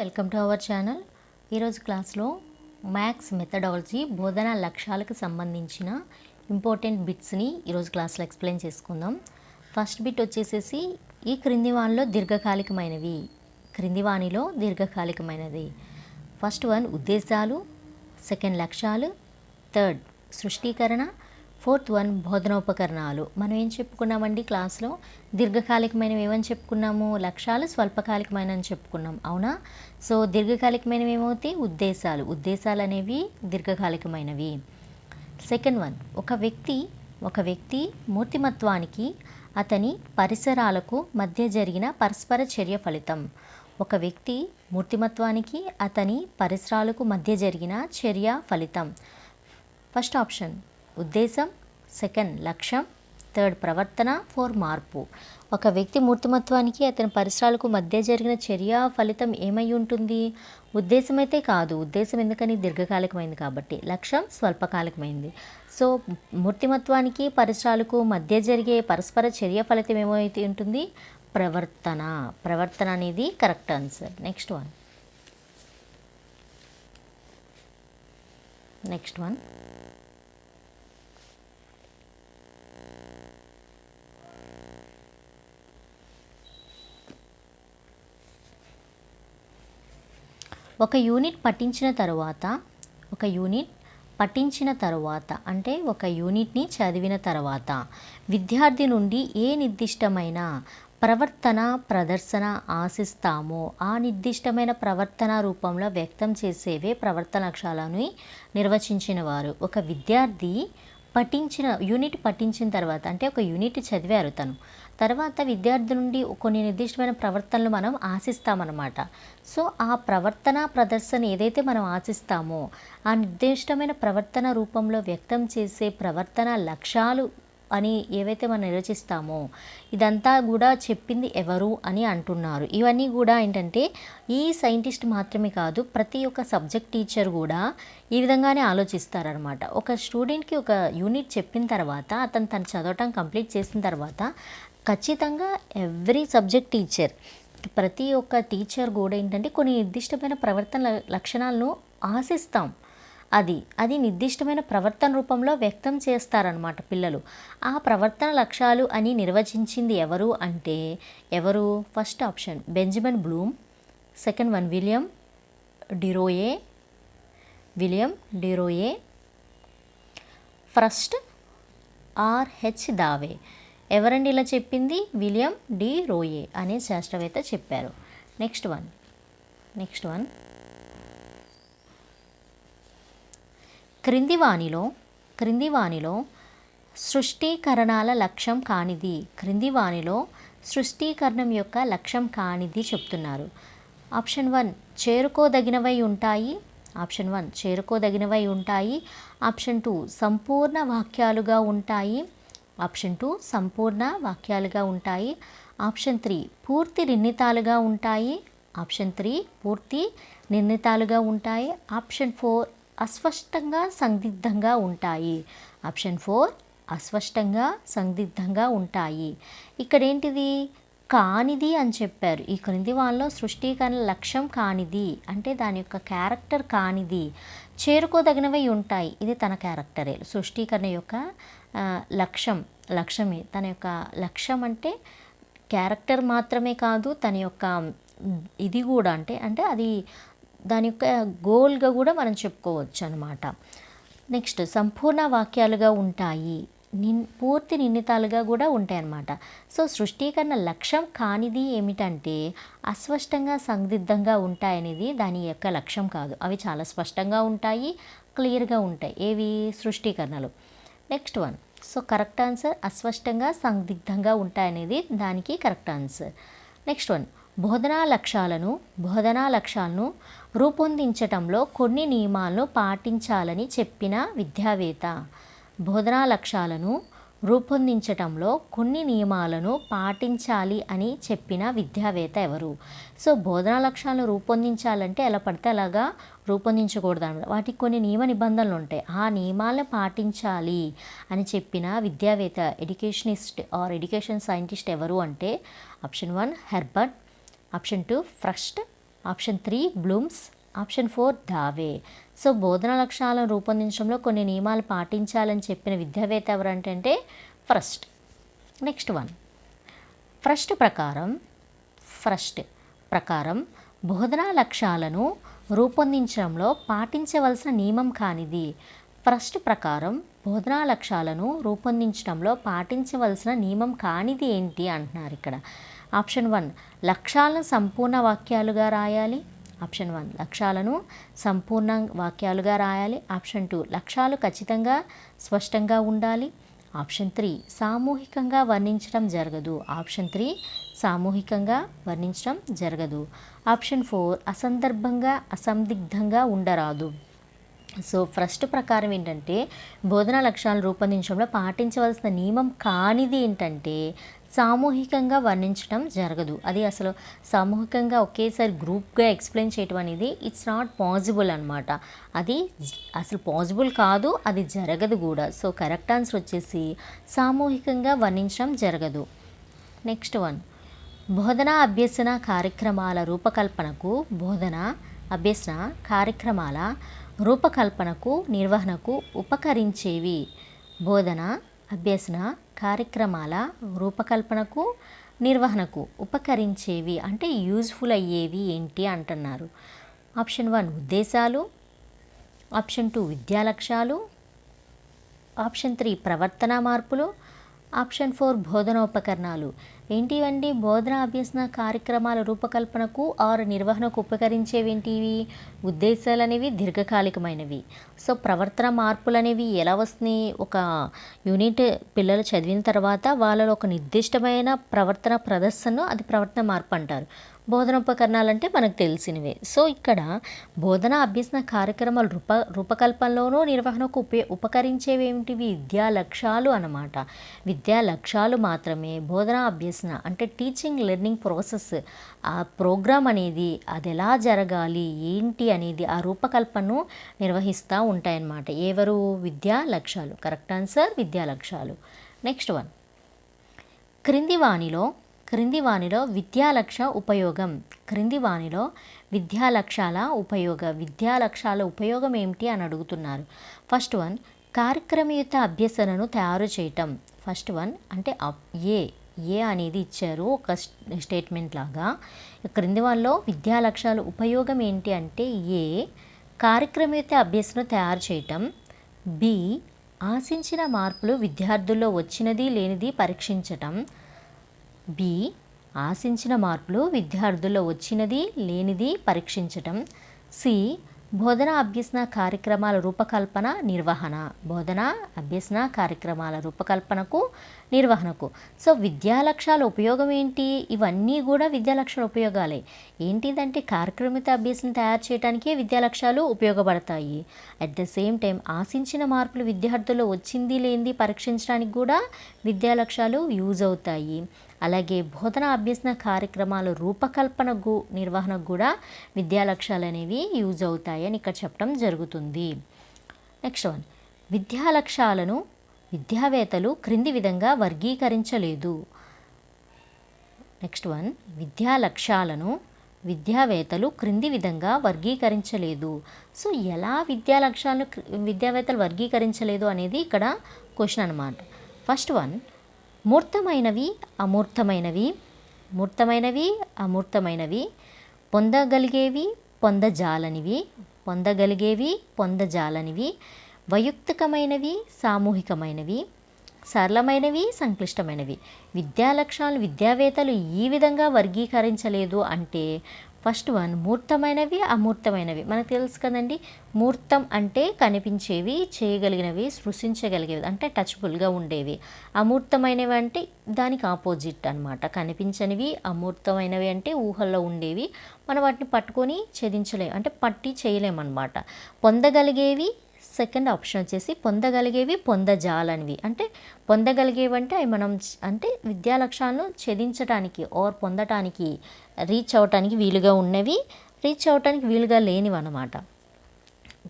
Welcome to our channel. ఈరోజు క్లాస్లో maths methodology బోధనా లక్ష్యాలకు సంబంధించిన ఇంపార్టెంట్ బిట్స్ని ఈరోజు క్లాస్లో ఎక్స్ప్లెయిన్ చేసుకుందాం. ఫస్ట్ బిట్ వచ్చేసేసి ఈ క్రింది వాణిలో దీర్ఘకాలికమైనవి. క్రింది వాణిలో దీర్ఘకాలికమైనది. ఫస్ట్ వన్ ఉద్దేశాలు సెకండ్ లక్ష్యాలు థర్డ్ సృష్టీకరణ ఫోర్త్ వన్ బోధనోపకరణాలు. మనం ఏం చెప్పుకున్నామండి క్లాస్లో? దీర్ఘకాలికమైనవి ఏమని చెప్పుకున్నాము? లక్ష్యాలు స్వల్పకాలికమైనవి చెప్పుకున్నాం. అవునా? సో దీర్ఘకాలికమైనవి ఏమవుతాయి ఉద్దేశాలు. ఉద్దేశాలు అనేవి దీర్ఘకాలికమైనవి. సెకండ్ వన్ ఒక వ్యక్తి ఒక వ్యక్తి మూర్తిమత్వానికి అతని పరిసరాలకు మధ్య జరిగిన పరస్పర చర్య ఫలితం. ఒక వ్యక్తి మూర్తిమత్వానికి అతని పరిసరాలకు మధ్య జరిగిన చర్య ఫలితం. ఫస్ట్ ఆప్షన్ ఉద్దేశం సెకండ్ లక్ష్యం థర్డ్ ప్రవర్తన ఫోర్ మార్పు. ఒక వ్యక్తి మూర్తిమత్వానికి అతని పరిసరాలకు మధ్య జరిగిన చర్య ఫలితం ఏమై ఉంటుంది? ఉద్దేశం అయితే కాదు. ఉద్దేశం ఎందుకని? దీర్ఘకాలికమైంది కాబట్టి. లక్ష్యం స్వల్పకాలికమైంది. సో మూర్తిమత్వానికి పరిసరాలకు మధ్య జరిగే పరస్పర చర్య ఫలితం ఏమైతే ఉంటుంది? ప్రవర్తన. ప్రవర్తన అనేది correct answer. Next one. Next one. ఒక యూనిట్ పఠించిన తర్వాత ఒక యూనిట్ పఠించిన తరువాత అంటే ఒక యూనిట్ని చదివిన తర్వాత విద్యార్థి నుండి ఏ నిర్దిష్టమైన ప్రవర్తన ప్రదర్శన ఆశిస్తామో ఆ నిర్దిష్టమైన ప్రవర్తన రూపంలో వ్యక్తం చేసేవే ప్రవర్తన లక్ష్యాలను నిర్వచించిన వారు ఒక విద్యార్థి పఠించిన యూనిట్ పఠించిన తర్వాత అంటే ఒక యూనిట్ చదివారు తను. తర్వాత విద్యార్థి నుండి కొన్ని నిర్దిష్టమైన ప్రవర్తనలు మనం ఆశిస్తామన్నమాట. సో ఆ ప్రవర్తన ప్రదర్శన ఏదైతే మనం ఆశిస్తామో ఆ నిర్దిష్టమైన ప్రవర్తన రూపంలో వ్యక్తం చేసే ప్రవర్తన లక్ష్యాలు అని ఏవైతే మనం నిర్వచిస్తామో ఇదంతా కూడా చెప్పింది ఎవరు అని అంటున్నారు. ఇవన్నీ కూడా ఏంటంటే ఈ సైంటిస్ట్ మాత్రమే కాదు ప్రతి ఒక్క సబ్జెక్ట్ టీచర్ కూడా ఈ విధంగానే ఆలోచిస్తారనమాట ఒక స్టూడెంట్కి ఒక యూనిట్ చెప్పిన తర్వాత అతను తను చదవటం కంప్లీట్ చేసిన తర్వాత ఖచ్చితంగా ఎవ్రీ సబ్జెక్ట్ టీచర్ ప్రతి ఒక్క టీచర్ కూడా ఏంటంటే కొన్ని నిర్దిష్టమైన ప్రవర్తన లక్షణాలను ఆశిస్తాం. అది అది నిర్దిష్టమైన ప్రవర్తన రూపంలో వ్యక్తం చేస్తారనమాట పిల్లలు. ఆ ప్రవర్తన లక్ష్యాలు అని నిర్వచించింది ఎవరు అంటే ఎవరు? First option Benjamin Bloom. Second one William Deroy. William Deroy. First RH Dave. ఎవరండి ఇలా చెప్పింది? విలియం డి రోయే అనే శాస్త్రవేత్త చెప్పారు. Next one next one. క్రింది వాణిలో క్రింది వాణిలో సృష్టీకరణాల లక్ష్యం కానిది క్రింది వాణిలో సృష్టీకరణం యొక్క లక్ష్యం కానిది చెప్తున్నారు. ఆప్షన్ వన్ చేరుకోదగినవై ఉంటాయి. ఆప్షన్ వన్ చేరుకోదగినవై ఉంటాయి. ఆప్షన్ టూ సంపూర్ణ వాక్యాలుగా ఉంటాయి. ఆప్షన్ టూ సంపూర్ణ వాక్యాలుగా ఉంటాయి. ఆప్షన్ త్రీ పూర్తి నిర్ణితాలుగా ఉంటాయి. ఆప్షన్ త్రీ పూర్తి నిర్ణితాలుగా ఉంటాయి. ఆప్షన్ ఫోర్ అస్పష్టంగా సందిగ్ధంగా ఉంటాయి. ఆప్షన్ ఫోర్ అస్పష్టంగా సందిగ్ధంగా ఉంటాయి. ఇక్కడ ఏంటిది కానిది అని చెప్పారు. ఈ క్రింది వాళ్ళలో సృష్టీకరణ లక్ష్యం కానిది. అంటే దాని యొక్క క్యారెక్టర్ కానిది. చేరుకోదగినవి ఉంటాయి. ఇది తన క్యారెక్టరే. సృష్టీకరణ యొక్క లక్ష్యం లక్ష్యమే. తన యొక్క లక్ష్యం అంటే క్యారెక్టర్ మాత్రమే కాదు తన యొక్క ఇది కూడా. అంటే అంటే అది దాని యొక్క గోల్గా కూడా మనం చెప్పుకోవచ్చు అనమాట నెక్స్ట్ సంపూర్ణ వాక్యాలుగా ఉంటాయి నిన్ పూర్తి నిర్ణితాలుగా కూడా ఉంటాయి అన్నమాట సో సృష్టీకరణ లక్ష్యం కానిది ఏమిటంటే అస్పష్టంగా సందిగ్ధంగా ఉంటాయనేది దాని యొక్క లక్ష్యం కాదు. అవి చాలా స్పష్టంగా ఉంటాయి క్లియర్గా ఉంటాయి. ఏవి? సృష్టీకరణలు. Next one. So correct answer అస్పష్టంగా సందిగ్ధంగా ఉంటాయనేది దానికి కరెక్ట్ ఆన్సర్. Next one. బోధనా లక్ష్యాలను బోధనా లక్ష్యాలను రూపొందించటంలో కొన్ని నియమాలను పాటించాలని చెప్పిన విద్యావేత్త. బోధనా లక్ష్యాలను రూపొందించటంలో కొన్ని నియమాలను పాటించాలి అని చెప్పిన విద్యావేత్త ఎవరు? సో బోధనా లక్ష్యాలను రూపొందించాలంటే ఎలా పడితే అలాగా రూపొందించకూడదు అనమాట వాటికి కొన్ని నియమ నిబంధనలు ఉంటాయి. ఆ నియమాలను పాటించాలి అని చెప్పిన విద్యావేత్త ఎడ్యుకేషనిస్ట్ ఆర్ ఎడ్యుకేషన్ సైంటిస్ట్ ఎవరు అంటే option one Herbert option two Frost. Option three Blooms. Option four Dave so బోధన లక్ష్యాలను రూపొందించడంలో కొన్ని నియమాలు పాటించాలని చెప్పిన విద్యావేత్త ఎవరంటే ఫ్రస్ట్. Next one. ఫ్రస్ట్ ప్రకారం ఫ్రస్ట్ ప్రకారం బోధనా లక్ష్యాలను రూపొందించడంలో పాటించవలసిన నియమం కానిది. ఫస్ట్ ప్రకారం బోధనా లక్ష్యాలను రూపొందించడంలో పాటించవలసిన నియమం కానిది ఏంటి అంటున్నారు ఇక్కడ. ఆప్షన్ వన్ లక్ష్యాలను సంపూర్ణ వాక్యాలుగా రాయాలి. ఆప్షన్ వన్ లక్ష్యాలను సంపూర్ణ వాక్యాలుగా రాయాలి. ఆప్షన్ టూ లక్ష్యాలు ఖచ్చితంగా స్పష్టంగా ఉండాలి. ఆప్షన్ త్రీ సామూహికంగా వర్ణించడం జరగదు. ఆప్షన్ త్రీ సామూహికంగా వర్ణించడం జరగదు. ఆప్షన్ ఫోర్ అసందర్భంగా అసందిగ్ధంగా ఉండరాదు. సో ఫస్ట్ ప్రకారం ఏంటంటే బోధనా లక్ష్యాలను రూపొందించడంలో పాటించవలసిన నియమం కానిది ఏంటంటే సామూహికంగా వర్ణించడం జరగదు. అది అసలు సామూహికంగా ఒకేసారి గ్రూప్గా ఎక్స్ప్లెయిన్ చేయడం అనేది ఇట్స్ నాట్ పాసిబుల్ అనమాట అది అసలు పాసిబుల్ కాదు అది జరగదు కూడా. సో కరెక్ట్ ఆన్సర్ వచ్చేసి సామూహికంగా వర్ణించడం జరగదు. Next one. బోధన అభ్యసన కార్యక్రమాల రూపకల్పనకు బోధన అభ్యసన కార్యక్రమాల రూపకల్పనకు నిర్వహణకు ఉపకరించేవి బోధన అభ్యసన కార్యక్రమాల రూపకల్పనకు నిర్వహణకు ఉపకరించేవి అంటే యూజ్ఫుల్ అయ్యేవి ఏంటి అంటున్నారు. ఆప్షన్ వన్ ఉద్దేశాలు ఆప్షన్ టూ విద్యా లక్ష్యాలు ఆప్షన్ త్రీ ప్రవర్తన మార్పులు ఆప్షన్ ఫోర్ బోధనోపకరణాలు. ఏంటివండి? బోధన అభ్యసన కార్యక్రమాల రూపకల్పనకు ఆరు నిర్వహణకు ఉపకరించేవేంటివి? ఉద్దేశాలు అనేవి దీర్ఘకాలికమైనవి. సో ప్రవర్తన మార్పులు అనేవి ఎలా వస్తున్నాయి? ఒక యూనిట్ పిల్లలు చదివిన తర్వాత వాళ్ళలో ఒక నిర్దిష్టమైన ప్రవర్తన ప్రదర్శనను అది ప్రవర్తన మార్పు అంటారు. బోధనోపకరణాలంటే మనకు తెలిసినవే. సో ఇక్కడ బోధన అభ్యసన కార్యక్రమాల రూప రూపకల్పనలోనూ నిర్వహణకు ఉప ఉపకరించేవి ఏమిటివి విద్యా లక్ష్యాలు అన్నమాట. విద్యా లక్ష్యాలు మాత్రమే బోధన అభ్యసన అంటే టీచింగ్ లెర్నింగ్ ప్రాసెస్ ఆ ప్రోగ్రామ్ అనేది అది ఎలా జరగాలి? ఏంటి అనేది ఆ రూపకల్పనను నిర్వహిస్తూ ఉంటాయన్నమాట. ఎవరు? విద్యా లక్ష్యాలు. కరెక్ట్ ఆన్సర్ విద్యా లక్ష్యాలు. Next one. క్రింది వాణిలో క్రింది వాణిలో విద్యాలక్ష ఉపయోగం. క్రింది వాణిలో విద్యా లక్ష్యాల ఉపయోగ విద్యా లక్ష్యాల ఉపయోగం ఏమిటి అని అడుగుతున్నారు. ఫస్ట్ వన్ కార్యక్రమయుత అభ్యసనను తయారు చేయటం. ఫస్ట్ వన్ అంటే ఏ ఏ అనేది ఇచ్చారు ఒక స్టేట్మెంట్ లాగా. క్రింది వాళ్ళలో విద్యా లక్ష్యాల ఉపయోగం ఏంటి అంటే ఏ కార్యక్రమయుత అభ్యసన తయారు చేయటం. బి ఆశించిన మార్పులు విద్యార్థుల్లో వచ్చినది లేనిది పరీక్షించటం. బి. ఆశించిన మార్పులు విద్యార్థుల్లో వచ్చినది లేనిది పరీక్షించటం. సి. బోధన అభ్యసన కార్యక్రమాల రూపకల్పన నిర్వహణ. బోధన అభ్యసన కార్యక్రమాల రూపకల్పనకు నిర్వహణకు. సో విద్యా లక్ష్యాల ఉపయోగం ఏంటి? ఇవన్నీ కూడా విద్యా లక్ష్యాల ఉపయోగాలే. ఏంటిదంటే కార్యక్రమిత అభ్యసన తయారు చేయడానికే విద్యా లక్ష్యాలు ఉపయోగపడతాయి. అట్ ద సేమ్ టైం ఆశించిన మార్పులు విద్యార్థుల్లో వచ్చింది లేనిది పరీక్షించడానికి కూడా విద్యా లక్ష్యాలు యూజ్ అవుతాయి. అలాగే బోధన అభ్యసన కార్యక్రమాల రూపకల్పనకు నిర్వహణకు కూడా విద్యా లక్ష్యాలు అనేవి యూజ్ అవుతాయని ఇక్కడ చెప్పడం జరుగుతుంది. నెక్స్ట్ వన్ విద్యా లక్ష్యాలను విద్యావేత్తలు క్రింది విధంగా వర్గీకరించలేదు. Next one. విద్యా లక్ష్యాలను విద్యావేత్తలు క్రింది విధంగా వర్గీకరించలేదు. సో ఎలా విద్యా లక్ష్యాలను విద్యావేత్తలు వర్గీకరించలేదు అనేది ఇక్కడ క్వశ్చన్ అనమాట ఫస్ట్ వన్. మూర్తమైనవి అమూర్తమైనవి మూర్తమైనవి అమూర్తమైనవి పొందగలిగేవి పొందజాలనివి పొందగలిగేవి పొందజాలనివి వైయక్తికమైనవి సామూహికమైనవి సరళమైనవి సంక్లిష్టమైనవి. విద్యా లక్ష్యాలు విద్యావేత్తలు ఈ విధంగా వర్గీకరించలేదు అంటే ఫస్ట్ వన్ మూర్తమైనవి అమూర్తమైనవి. మనకు తెలుసు కదండి మూర్తం అంటే కనిపించేవి చేయగలిగినవి సృష్టించగలిగేవి అంటే టచబుల్గా ఉండేవి. అమూర్తమైనవి అంటే దానికి ఆపోజిట్ అన్నమాట. కనిపించనివి అమూర్తమైనవి అంటే ఊహల్లో ఉండేవి. మనం వాటిని పట్టుకొని ఛేదించలేము అంటే పట్టి చేయలేమన్నమాట. పొందగలిగేవి సెకండ్ ఆప్షన్ వచ్చేసి పొందగలిగేవి పొందజాలనివి. అంటే పొందగలిగేవి అంటే అవి మనం అంటే విద్యా లక్ష్యాలను ఛేదించడానికి ఓవర్ పొందటానికి రీచ్ అవటానికి వీలుగా ఉన్నవి రీచ్ అవటానికి వీలుగా లేనివి అన్నమాట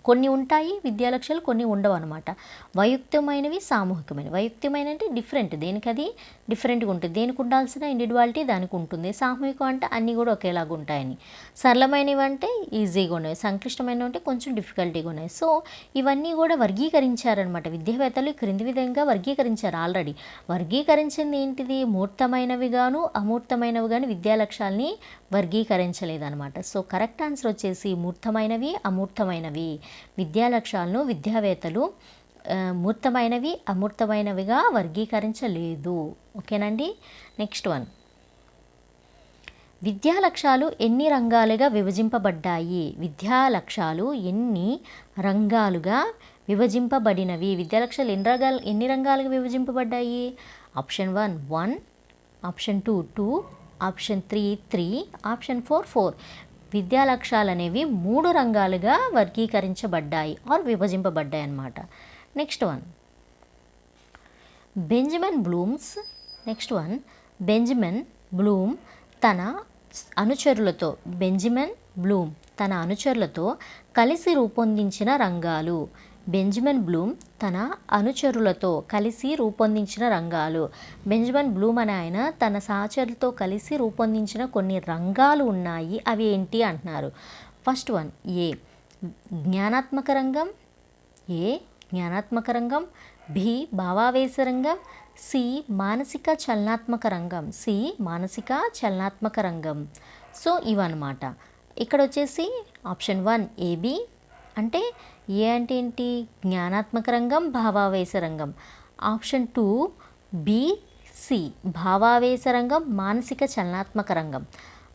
కొన్ని ఉంటాయి విద్యా లక్ష్యాలు కొన్ని ఉండవు అనమాట వయుక్తమైనవి సామూహికమైనవి. వయుక్తమైన అంటే డిఫరెంట్ దేనికి అది డిఫరెంట్గా ఉంటుంది. దేనికి ఉండాల్సిన ఇండివిడువాలిటీ దానికి ఉంటుంది. సామూహికం అంటే అన్నీ కూడా ఒకేలాగా ఉంటాయని. సరళమైనవి అంటే ఈజీగా ఉన్నాయి. సంక్లిష్టమైనవి అంటే కొంచెం డిఫికల్టీగా ఉన్నాయి. సో ఇవన్నీ కూడా వర్గీకరించారనమాట విద్యావేత్తలు క్రింది విధంగా వర్గీకరించారు ఆల్రెడీ వర్గీకరించింది ఏంటిది? మూర్తమైనవి గాను అమూర్తమైనవి గాను విద్యా లక్ష్యాలని వర్గీకరించలేదన్నమాట. సో కరెక్ట్ ఆన్సర్ వచ్చేసి మూర్తమైనవి అమూర్తమైనవి. విద్యా లక్ష్యాలను విద్యావేత్తలు మూర్తమైనవి అమూర్తమైనవిగా వర్గీకరించలేదు. ఓకేనండి? Next one. విద్యా లక్ష్యాలు ఎన్ని రంగాలుగా విభజింపబడ్డాయి? విద్యా లక్ష్యాలు ఎన్ని రంగాలుగా విభజింపబడినవి? విద్యా లక్ష్యాలు ఎన్ని రంగాలు ఎన్ని రంగాలుగా విభజింపబడ్డాయి? Option one one. Option two two. Option three three. Option four four. విద్యా లక్ష్యాలు అనేవి మూడు రంగాలుగా వర్గీకరించబడ్డాయి ఆర్ విభజింపబడ్డాయి అన్నమాట. Next one Benjamin Blooms. Next one Benjamin Bloom తన అనుచరులతో బెంజమిన్ బ్లూమ్ తన అనుచరులతో కలిసి రూపొందించిన రంగాలు. బెంజమిన్ బ్లూమ్ తన అనుచరులతో కలిసి రూపొందించిన రంగాలు. బెంజమిన్ బ్లూమ్ అనే ఆయన తన సహచరులతో కలిసి రూపొందించిన కొన్ని రంగాలు ఉన్నాయి. అవి ఏంటి అంటున్నారు. ఫస్ట్ వన్ ఏ జ్ఞానాత్మక రంగం ఏ జ్ఞానాత్మక రంగం బి భావావేశ రంగం సి మానసిక చలనాత్మక రంగం సి మానసిక చలనాత్మక రంగం. సో ఇవన్నమాట. ఇక్కడ వచ్చేసి ఆప్షన్ వన్ ఏబి అంటే ఏ అంటే ఏంటి జ్ఞానాత్మక రంగం భావావేశ రంగం. Option two B C. భావావేశ రంగం మానసిక చలనాత్మక రంగం.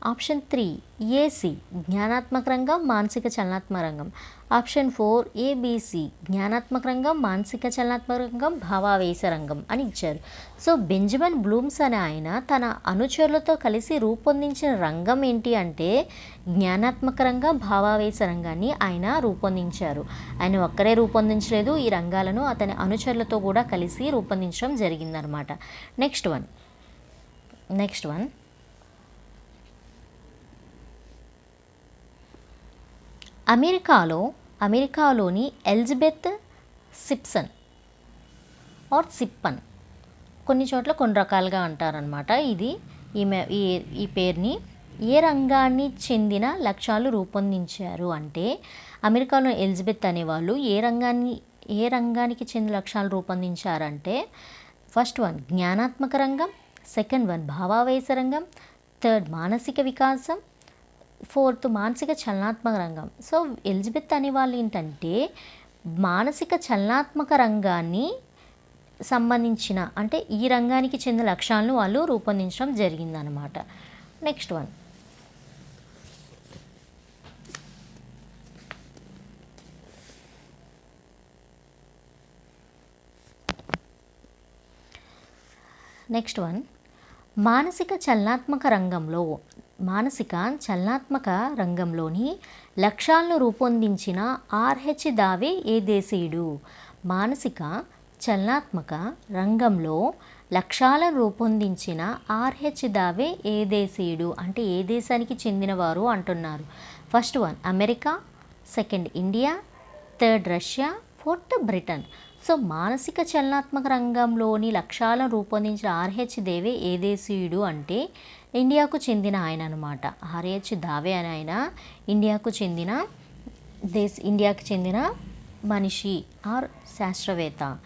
ఆప్షన్ త్రీ ఏసి జ్ఞానాత్మక రంగం మానసిక చలనాత్మక రంగం. ఆప్షన్ ఫోర్ ఏబిసి జ్ఞానాత్మక రంగం మానసిక చలనాత్మక రంగం భావావేశ రంగం అని ఇచ్చారు. సో బెంజమిన్ బ్లూమ్స్ అనే ఆయన తన అనుచరులతో కలిసి రూపొందించిన రంగం ఏంటి అంటే జ్ఞానాత్మక రంగం భావావేశ రంగాన్ని ఆయన రూపొందించారు. ఆయన ఒక్కరే రూపొందించలేదు ఈ రంగాలను అతని అనుచరులతో కూడా కలిసి రూపొందించడం జరిగిందనమాట. Next one. Next one. అమెరికాలో అమెరికాలోని ఎలిజబెత్ సిప్సన్ ఆర్ సిప్పన్ కొన్ని చోట్ల కొన్ని రకాలుగా అంటారనమాట ఇది ఈమె ఈ ఈ పేరుని ఏ రంగాన్ని చెందిన లక్ష్యాలు రూపొందించారు అంటే అమెరికాలో ఎలిజబెత్ అనేవాళ్ళు ఏ రంగాన్ని ఏ రంగానికి చెందిన లక్ష్యాలు రూపొందించారంటే ఫస్ట్ వన్ జ్ఞానాత్మక రంగం సెకండ్ వన్ భావావేశ రంగం థర్డ్ మానసిక వికాసం ఫోర్త్ మానసిక చలనాత్మక రంగం. సో ఎలిజబెత్ అనే వాళ్ళు ఏంటంటే మానసిక చలనాత్మక రంగాన్ని సంబంధించిన అంటే ఈ రంగానికి చెందిన లక్ష్యాలను వాళ్ళు రూపొందించడం జరిగిందనమాట నెక్స్ట్ వన్. Next one. మానసిక చలనాత్మక రంగంలో మానసిక చలనాత్మక రంగంలోని లక్ష్యాలను రూపొందించిన ఆర్హెచ్ దావే ఏ దేశీయుడు? మానసిక చలనాత్మక రంగంలో లక్ష్యాలను రూపొందించిన ఆర్హెచ్ దావే ఏ దేశీయుడు? అంటే ఏ దేశానికి చెందినవారు అంటున్నారు. First one America second India third Russia fourth Britain. So మానసిక చలనాత్మక రంగంలోని లక్ష్యాలను రూపొందించిన ఆర్హెచ్ దేవే ఏ దేశీయుడు అంటే ఇండియాకు చెందిన ఆయన అనమాట ఆర్హెచ్ దావే అని ఆయన ఇండియాకు చెందిన దేశ ఇండియాకు చెందిన మనిషి ఆర్ శాస్త్రవేత్త.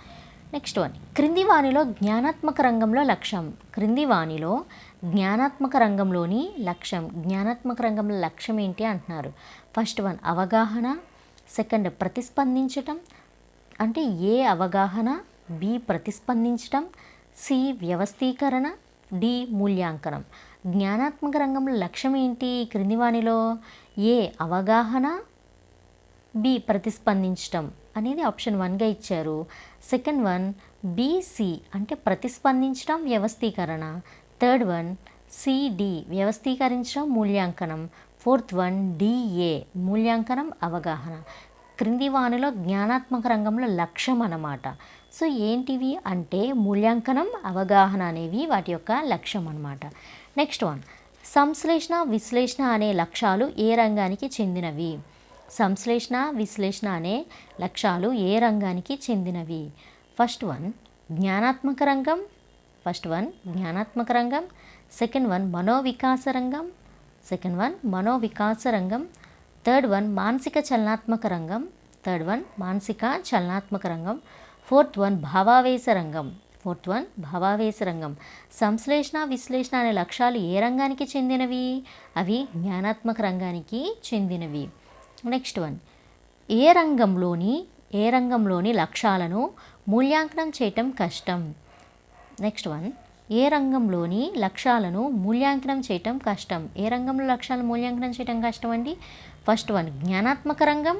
Next one. క్రింది వాణిలో జ్ఞానాత్మక రంగంలో లక్ష్యం. క్రింది వాణిలో జ్ఞానాత్మక రంగంలోని లక్ష్యం. జ్ఞానాత్మక రంగంలో లక్ష్యం ఏంటి అంటున్నారు. ఫస్ట్ వన్ అవగాహన. సెకండ్ ప్రతిస్పందించటం. అంటే ఏ అవగాహన? బి ప్రతిస్పందించడం సి వ్యవస్థీకరణ డి మూల్యాంకనం. జ్ఞానాత్మక రంగంలో లక్ష్యం ఏంటి క్రింది వాణిలో ఏ అవగాహన? బి ప్రతిస్పందించడం అనేది ఆప్షన్ వన్గా ఇచ్చారు. సెకండ్ వన్ బీసీ అంటే ప్రతిస్పందించడం వ్యవస్థీకరణ. థర్డ్ వన్ సిడి వ్యవస్థీకరించడం మూల్యాంకనం. ఫోర్త్ వన్ డిఏ మూల్యాంకనం అవగాహన. క్రింది వానిలో జ్ఞానాత్మక రంగంలో లక్ష్యం అన్నమాట. సో ఏంటివి అంటే మూల్యాంకనం అవగాహన అనేవి వాటి యొక్క లక్ష్యం అన్నమాట. నెక్స్ట్ వన్ సంశ్లేషణ విశ్లేషణ అనే లక్ష్యాలు ఏ రంగానికి చెందినవి? సంశ్లేషణ విశ్లేషణ అనే లక్ష్యాలు ఏ రంగానికి చెందినవి? ఫస్ట్ వన్ జ్ఞానాత్మక రంగం. ఫస్ట్ వన్ జ్ఞానాత్మక రంగం. సెకండ్ వన్ మనోవికాస రంగం. సెకండ్ వన్ మనోవికాస రంగం. థర్డ్ వన్ మానసిక చలనాత్మక రంగం. థర్డ్ వన్ మానసిక చలనాత్మక రంగం. ఫోర్త్ వన్ భావావేశ రంగం. ఫోర్త్ వన్ భావావేశ రంగం. సంశ్లేషణ విశ్లేషణ అనే లక్ష్యాలు ఏ రంగానికి చెందినవి? అవి జ్ఞానాత్మక రంగానికి చెందినవి. నెక్స్ట్ వన్ ఏ రంగంలోని ఏ రంగంలోని లక్ష్యాలను మూల్యాంకనం చేయటం కష్టం? నెక్స్ట్ వన్ ఏ రంగంలోని లక్ష్యాలను మూల్యాంకనం చేయటం కష్టం? ఏ రంగంలో లక్ష్యాలను మూల్యాంకనం చేయటం కష్టం అండి? ఫస్ట్ వన్ జ్ఞానాత్మక రంగం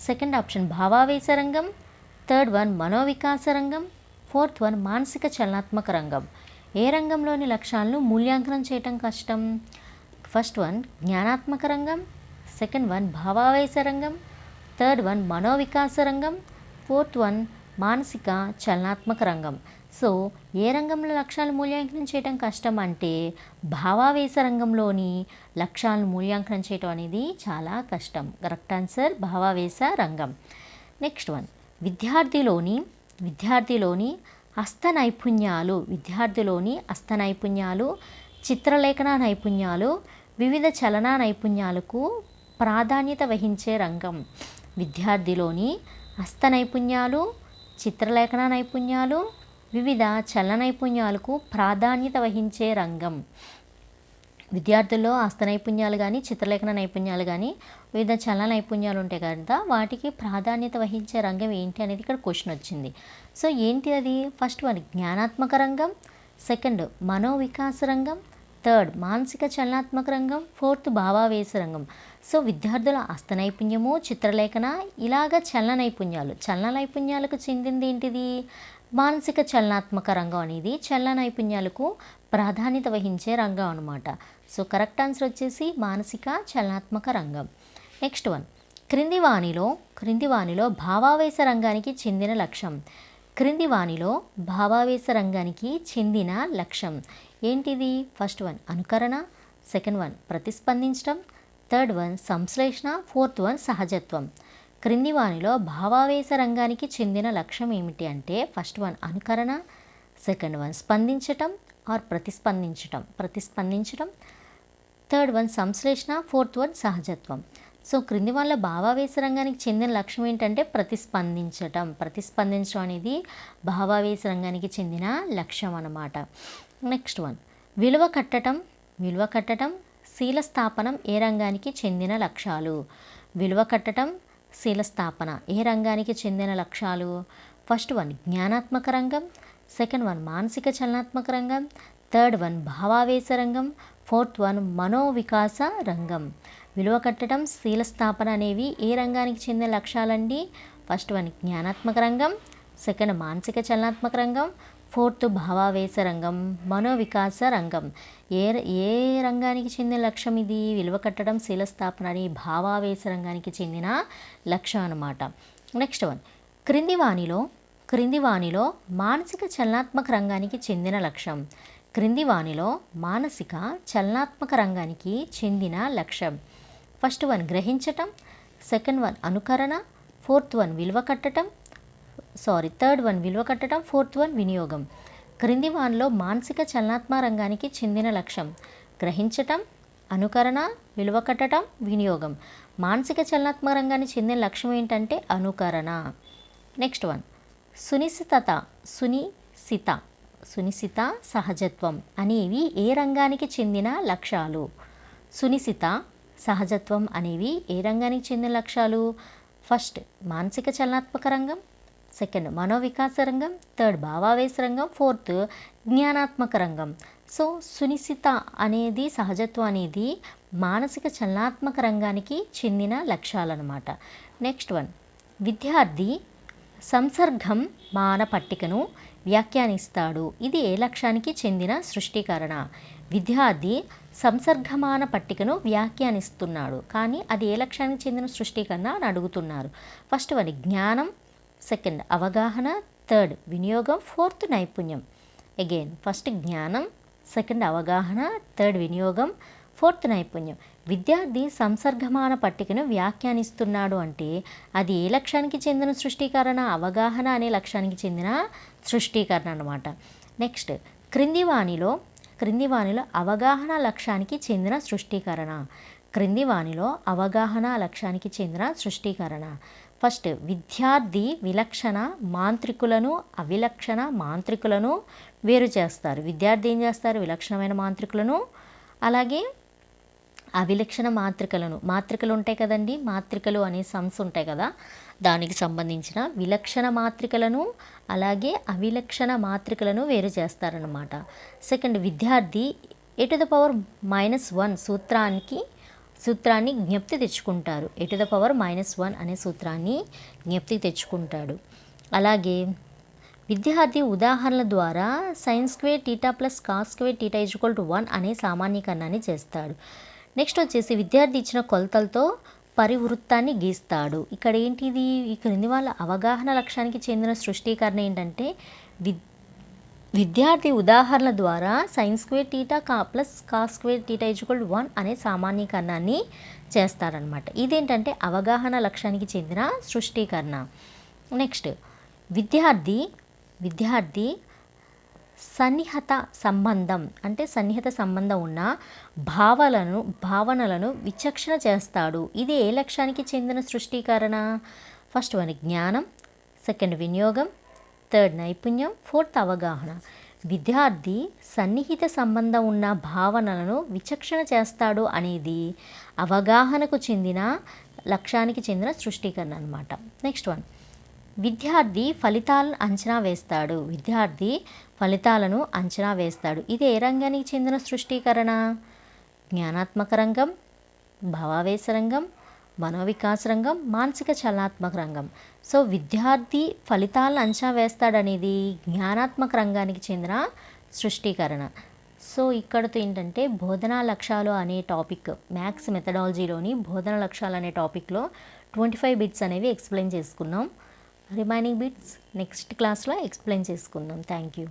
సెకండ్ ఆప్షన్ భావావేశ రంగం థర్డ్ వన్ మనోవికాస రంగం ఫోర్త్ వన్ మానసిక చలనాత్మక రంగం. ఏ రంగంలోని లక్ష్యాలను మూల్యాంకనం చేయటం కష్టం? ఫస్ట్ వన్ జ్ఞానాత్మక రంగం సెకండ్ వన్ భావావేశ రంగం థర్డ్ వన్ మనోవికాస రంగం ఫోర్త్ వన్ మానసిక చలనాత్మక రంగం. సో ఏ రంగంలో లక్ష్యాలు మూల్యాంకనం చేయడం కష్టం అంటే భావావేశ రంగంలోని లక్ష్యాలను మూల్యాంకనం చేయడం అనేది చాలా కష్టం. Correct answer? భావావేశ రంగం. Next one. విద్యార్థిలోని విద్యార్థిలోని హస్త నైపుణ్యాలు విద్యార్థిలోని హస్త నైపుణ్యాలు చిత్రలేఖన నైపుణ్యాలు వివిధ చలనా నైపుణ్యాలకు ప్రాధాన్యత వహించే రంగం. విద్యార్థిలోని హస్త నైపుణ్యాలు చిత్రలేఖన నైపుణ్యాలు వివిధ చలన నైపుణ్యాలకు ప్రాధాన్యత వహించే రంగం. విద్యార్థుల్లో హస్త నైపుణ్యాలు కానీ చిత్రలేఖన నైపుణ్యాలు కానీ వివిధ చలన నైపుణ్యాలు ఉంటాయి కదా వాటికి ప్రాధాన్యత వహించే రంగం ఏంటి అనేది ఇక్కడ క్వశ్చన్ వచ్చింది. సో ఏంటి అది? ఫస్ట్ వన్ జ్ఞానాత్మక రంగం. సెకండ్ మనోవికాస రంగం. థర్డ్ మానసిక చలనాత్మక రంగం. ఫోర్త్ భావావేశ రంగం. సో విద్యార్థుల హస్త నైపుణ్యము చిత్రలేఖన ఇలాగ చలన నైపుణ్యాలు చలన నైపుణ్యాలకు చెందింది ఏంటిది? మానసిక చలనాత్మక రంగం అనేది చలన నైపుణ్యాలకు ప్రాధాన్యత వహించే రంగం అనమాట సో కరెక్ట్ ఆన్సర్ వచ్చేసి మానసిక చలనాత్మక రంగం. Next one. క్రింది వాణిలో క్రింది వాణిలో భావావేశ రంగానికి చెందిన లక్ష్యం క్రింది వాణిలో భావావేశ రంగానికి చెందిన లక్ష్యం ఏంటిది? ఫస్ట్ వన్ అనుకరణ. సెకండ్ వన్ ప్రతిస్పందించడం థర్డ్ వన్ సంశ్లేషణ. ఫోర్త్ వన్ సహజత్వం. క్రింది వానిలో భావావేశ రంగానికి చెందిన లక్ష్యం ఏమిటి అంటే ఫస్ట్ వన్ అనుకరణ సెకండ్ వన్ స్పందించటం ఆర్ ప్రతిస్పందించటం ప్రతిస్పందించటం థర్డ్ వన్ సంశ్లేషణ ఫోర్త్ వన్ సహజత్వం. సో క్రింది వల్ల భావావేశ రంగానికి చెందిన లక్ష్యం ఏంటంటే ప్రతిస్పందించటం. ప్రతిస్పందించడం అనేది భావావేశ రంగానికి చెందిన లక్ష్యం అన్నమాట. నెక్స్ట్ వన్ విలువ కట్టడం విలువ కట్టడం శీల స్థాపనం ఏ రంగానికి చెందిన లక్ష్యాలు? విలువ కట్టడం శీల స్థాపన ఏ రంగానికి చెందిన లక్ష్యాలు? ఫస్ట్ వన్ జ్ఞానాత్మక రంగం సెకండ్ వన్ మానసిక చలనాత్మక రంగం థర్డ్ వన్ భావావేశ రంగం ఫోర్త్ వన్ మనోవికాస రంగం. విలువ కట్టడం శీల స్థాపన అనేవి ఏ రంగానికి చెందిన లక్ష్యాలండి? ఫస్ట్ వన్ జ్ఞానాత్మక రంగం సెకండ్ మానసిక చలనాత్మక రంగం ఫోర్త్ భావావేశ రంగం మనోవికాస రంగం. ఏ ఏ రంగానికి చెందిన లక్ష్యం ఇది? విలువ కట్టడం శీలస్థాపన అని భావావేశ రంగానికి చెందిన లక్ష్యం అన్నమాట. Next one. క్రింది వాణిలో క్రింది వాణిలో మానసిక చలనాత్మక రంగానికి చెందిన లక్ష్యం. క్రింది వాణిలో మానసిక చలనాత్మక రంగానికి చెందిన లక్ష్యం. ఫస్ట్ వన్ గ్రహించటం. సెకండ్ వన్ అనుకరణ. ఫోర్త్ వన్ విలువ కట్టడం సారీ థర్డ్ వన్ విలువ కట్టడం ఫోర్త్ వన్ వినియోగం. క్రింది వాన్లో మానసిక చలనాత్మ రంగానికి చెందిన లక్ష్యం. గ్రహించటం అనుకరణ విలువ కట్టడం వినియోగం. మానసిక చలనాత్మక రంగానికి చెందిన లక్ష్యం ఏంటంటే అనుకరణ. నెక్స్ట్ వన్ సునిశ్చితత సునిశిత సునిశిత సహజత్వం అనేవి ఏ రంగానికి చెందిన లక్ష్యాలు? సునిశిత సహజత్వం అనేవి ఏ రంగానికి చెందిన లక్ష్యాలు? ఫస్ట్ మానసిక చలనాత్మక రంగం. సెకండ్ మనోవికాస రంగం థర్డ్ భావావేశ రంగం ఫోర్త్ జ్ఞానాత్మక రంగం. సో సునిశ్చిత అనేది సహజత్వం అనేది మానసిక చలనాత్మక రంగానికి చెందిన లక్ష్యాలన్నమాట. నెక్స్ట్ వన్ విద్యార్థి సంసర్గం మాన పట్టికను వ్యాఖ్యానిస్తాడు. ఇది ఏ లక్ష్యానికి చెందిన సృష్టీకరణ? విద్యార్థి సంసర్గమాన పట్టికను వ్యాఖ్యానిస్తున్నాడు. కానీ అది ఏ లక్ష్యానికి చెందిన సృష్టీకరణ అని అడుగుతున్నారు. ఫస్ట్ వన్ జ్ఞానం సెకండ్ అవగాహన. థర్డ్ వినియోగం. ఫోర్త్ నైపుణ్యం. అగైన్ ఫస్ట్ జ్ఞానం. సెకండ్ అవగాహన. థర్డ్ వినియోగం. ఫోర్త్ నైపుణ్యం. విద్యార్థి సంసర్గమాన పట్టికను వ్యాఖ్యానిస్తున్నాడు అంటే అది ఏ లక్ష్యానికి చెందిన సృష్టీకరణ? అవగాహన అనే లక్ష్యానికి చెందిన సృష్టీకరణ అనమాట నెక్స్ట్ క్రింది వాణిలో క్రింది వాణిలో అవగాహన లక్ష్యానికి చెందిన సృష్టీకరణ. క్రింది వాణిలో అవగాహన లక్ష్యానికి చెందిన సృష్టీకరణ. ఫస్ట్ విద్యార్థి విలక్షణ మాంత్రికులను అవిలక్షణ మాంత్రికులను వేరు చేస్తారు. విద్యార్థి ఏం చేస్తారు? విలక్షణమైన మాంత్రికులను. అలాగే అవిలక్షణ మాత్రికలను. మాత్రికలు ఉంటాయి కదండి. మాత్రికలు అనే సమ్స్ ఉంటాయి కదా. దానికి సంబంధించిన విలక్షణ మాత్రికలను అలాగే అవిలక్షణ మాత్రికలను వేరు చేస్తారనమాట సెకండ్ విద్యార్థి a to the power minus one సూత్రానికి సూత్రాన్ని జ్ఞప్తి తెచ్చుకుంటారు. ఎటు ద పవర్ మైనస్ వన్ అనే సూత్రాన్ని జ్ఞప్తి తెచ్చుకుంటాడు. అలాగే విద్యార్థి ఉదాహరణల ద్వారా sines square theta plus cos square theta equal to one అనే సామాన్యీకరణాన్ని చేస్తాడు. నెక్స్ట్ వచ్చేసి విద్యార్థి ఇచ్చిన కొలతలతో పరివృత్తాన్ని గీస్తాడు. ఇక్కడ ఏంటిది? ఈ క్రింది వాళ్ళ అవగాహన లక్ష్యానికి చెందిన సృష్టీకరణ ఏంటంటే విద్ విద్యార్థి ఉదాహరణల ద్వారా సైన్స్ స్క్వేర్ టీటా కా ప్లస్ కా స్క్వేర్ టీటా ఈజ్వల్ వన్ అనే సామాన్యీకరణాన్ని చేస్తారనమాట ఇదేంటంటే అవగాహన లక్ష్యానికి చెందిన సృష్టీకరణ. నెక్స్ట్ విద్యార్థి విద్యార్థి సన్నిహత సంబంధం అంటే సన్నిహిత సంబంధం ఉన్న భావాలను భావనలను విచక్షణ చేస్తాడు. ఇది ఏ లక్ష్యానికి చెందిన సృష్టీకరణ? ఫస్ట్ వన్ జ్ఞానం. సెకండ్ వినియోగం. థర్డ్ నైపుణ్యం ఫోర్త్ అవగాహన. విద్యార్థి సన్నిహిత సంబంధం ఉన్న భావనలను విచక్షణ చేస్తాడు అనేది అవగాహనకు చెందిన లక్ష్యానికి చెందిన సృష్టీకరణ అనమాట నెక్స్ట్ వన్. విద్యార్థి ఫలితాలను అంచనా వేస్తాడు. విద్యార్థి ఫలితాలను అంచనా వేస్తాడు. ఇది ఏ రంగానికి చెందిన సృష్టీకరణ? జ్ఞానాత్మక రంగం భావావేశ రంగం మనోవికాస రంగం మానసిక చలనాత్మక రంగం. సో విద్యార్థి ఫలితాలను అంచనా వేస్తాడనేది జ్ఞానాత్మక రంగానికి చెందిన సృష్టీకరణ. సో ఇక్కడతో ఏంటంటే బోధనా లక్ష్యాలు అనే టాపిక్ మ్యాథ్స్ మెథడాలజీలోని బోధన లక్ష్యాలు అనే టాపిక్లో ట్వంటీ ఫైవ్ బిట్స్ అనేవి ఎక్స్ప్లెయిన్ చేసుకున్నాం రిమైనింగ్ బిట్స్ నెక్స్ట్ క్లాస్లో ఎక్స్ప్లెయిన్ చేసుకుందాం. Thank you.